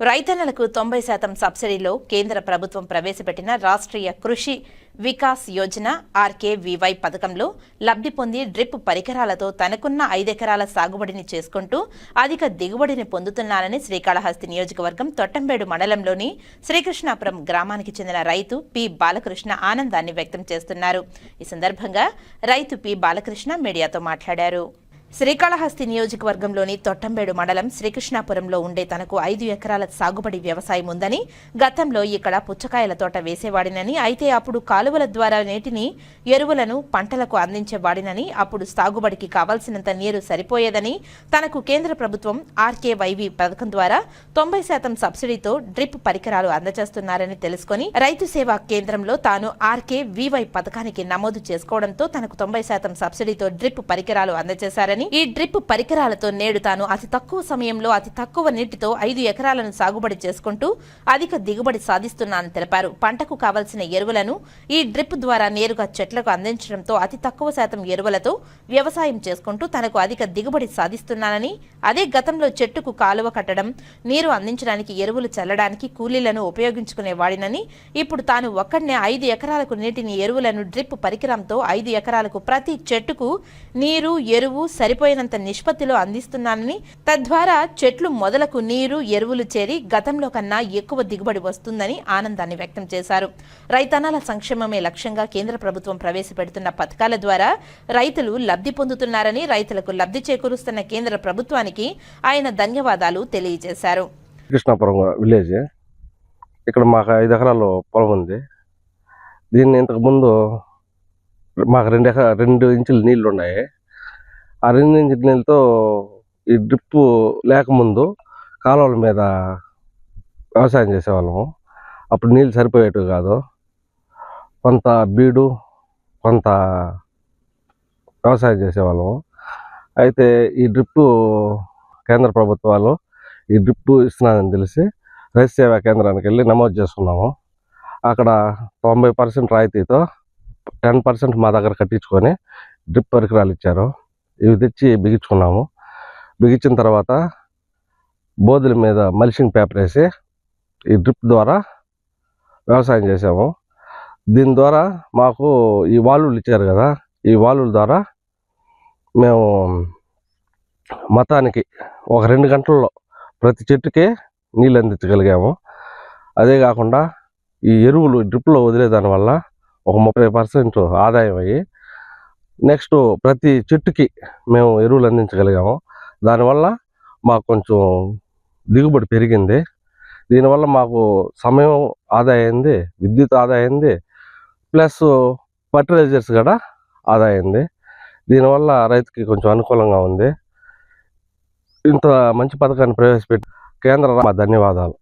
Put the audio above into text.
రైతన్నలకు తొంభై శాతం సబ్సిడీలో కేంద్ర ప్రభుత్వం ప్రవేశపెట్టిన రాష్ట్రీయ కృషి వికాస్ యోజన ఆర్కేవీవై పథకంలో లబ్ధి పొంది డ్రిప్ పరికరాలతో తనకున్న ఐదెకరాల సాగుబడిని చేసుకుంటూ అధిక దిగుబడిని పొందుతున్నానని శ్రీకాళహస్తి నియోజకవర్గం తొట్టంబేడు మండలంలోని శ్రీకృష్ణాపురం గ్రామానికి చెందిన రైతు పి బాలకృష్ణ ఆనందాన్ని వ్యక్తం చేస్తున్నారు. ఈ సందర్భంగా రైతు పి బాలకృష్ణ మీడియాతో మాట్లాడారు. శ్రీకాళహస్తి నియోజకవర్గంలోని తొట్టంబేడు మండలం శ్రీకృష్ణాపురంలో ఉండే తనకు ఐదు ఎకరాల సాగుబడి వ్యవసాయం ఉందని గతంలో ఇక్కడ పుచ్చకాయల తోట వేసేవాడినని అయితే అప్పుడు కాలువల ద్వారా నీటిని ఎరువులను పంటలకు అందించేవాడినని అప్పుడు సాగుబడికి కావాల్సినంత నీరు సరిపోయేదని తనకు కేంద్ర ప్రభుత్వం ఆర్కేవైవి పథకం ద్వారా తొంభై శాతం సబ్సిడీతో డ్రిప్ పరికరాలు అందజేస్తున్నారని తెలుసుకొని రైతు సేవా కేంద్రంలో తాను ఆర్కే వివై పథకానికి నమోదు చేసుకోవడంతో తనకు తొంభై శాతం సబ్సిడీతో డ్రిప్ పరికరాలు అందజేశారని ఈ డ్రిప్ పరికరాలతో నేడు తాను అతి తక్కువ సమయంలో అతి తక్కువ నీటితో ఐదు ఎకరాలను సాగుబడి చేసుకుంటూ అధిక దిగుబడి సాధిస్తున్నానని తెలిపారు. పంటకు కావలసిన ఎరువులను ఈ డ్రిప్ ద్వారా నేరుగా చెట్లకు అందించడంతో అతి తక్కువ శాతం ఎరువులతో వ్యవసాయం చేసుకుంటూ తనకు అధిక దిగుబడి సాధిస్తున్నానని అదే గతంలో చెట్టుకు కాలువ కట్టడం నీరు అందించడానికి ఎరువులు చల్లడానికి కూలీలను ఉపయోగించుకునేవాడినని ఇప్పుడు తాను ఒక్కడనే ఐదు ఎకరాలకు నీటిని ఎరువులను డ్రిప్ పరికరంతో ఐదు ఎకరాలకు ప్రతి చెట్టుకు నీరు ఎరువు సరి సరిపోయినంత నిష్పత్తిలో అందిస్తున్నానని తద్వారా చెట్లు మొదలకు నీరు ఎరువులు చేరి గతంలో కన్నా ఎక్కువ దిగుబడి వస్తుందని ఆనందాన్ని వ్యక్తం చేశారు. రైతన్నాల సంక్షేమమే లక్ష్యంగా కేంద్ర ప్రభుత్వం ప్రవేశపెడుతున్న పథకాల ద్వారా రైతులు లబ్ధి పొందుతున్నారని రైతులకు లబ్ధి చేకూరుస్తున్న కేంద్ర ప్రభుత్వానికి ఆయన ధన్యవాదాలు తెలియజేశారు. కృష్ణాపురం విలేజ్ ఇక్కడ మాకు ఐదు ఎకరాలు పొలం ఉంది. దీన్ని ఇంతకుముందు మాకు రెండు ఎకరా రెండు ఇంచులు నీళ్ళు ఉన్నాయి ఆ రెండు ఈ డ్రిప్ లేకముందు కాలువల మీద వ్యవసాయం చేసేవాళ్ళము. అప్పుడు నీళ్ళు సరిపోయేటివి కాదు. కొంత బీడు కొంత వ్యవసాయం చేసేవాళ్ళము. అయితే ఈ డ్రిప్ కేంద్ర ప్రభుత్వాలు ఈ డ్రిప్ ఇస్తున్నారని తెలిసి రైతు సేవా కేంద్రానికి వెళ్ళి నమోదు చేసుకున్నాము. అక్కడ తొంభై పర్సెంట్ రాయితీతో టెన్ పర్సెంట్ మా దగ్గర కట్టించుకొని డ్రిప్ పరికరాలు ఇచ్చారు. ఇవి తెచ్చి బిగించుకున్నాము. బిగించిన తర్వాత బోధుల మీద మల్చింగ్ పేపర్ వేసి ఈ డ్రిప్ ద్వారా వ్యవసాయం చేసాము. దీని ద్వారా మాకు ఈ వాల్వులు ఇచ్చారు కదా ఈ వాల్వుల ద్వారా మేము మతానికి ఒక రెండు గంటల్లో ప్రతి చెట్టుకి నీళ్ళు అందించగలిగాము. అదే కాకుండా ఈ ఎరువులు డ్రిప్లో వదిలేదాని వల్ల ఒక ముప్పై పర్సెంట్ ఆదాయం అయ్యి నెక్స్ట్ ప్రతి చెట్టుకి మేము ఎరువులు అందించగలిగాము. దానివల్ల మాకు కొంచెం దిగుబడి పెరిగింది. దీనివల్ల మాకు సమయం ఆదా అయింది విద్యుత్ ఆదా అయింది ప్లస్ ఫర్టిలైజర్స్ కూడా ఆదా అయింది. దీనివల్ల రైతుకి కొంచెం అనుకూలంగా ఉంది. ఇంత మంచి పథకాన్ని ప్రవేశపెట్టి కేంద్ర ధన్యవాదాలు.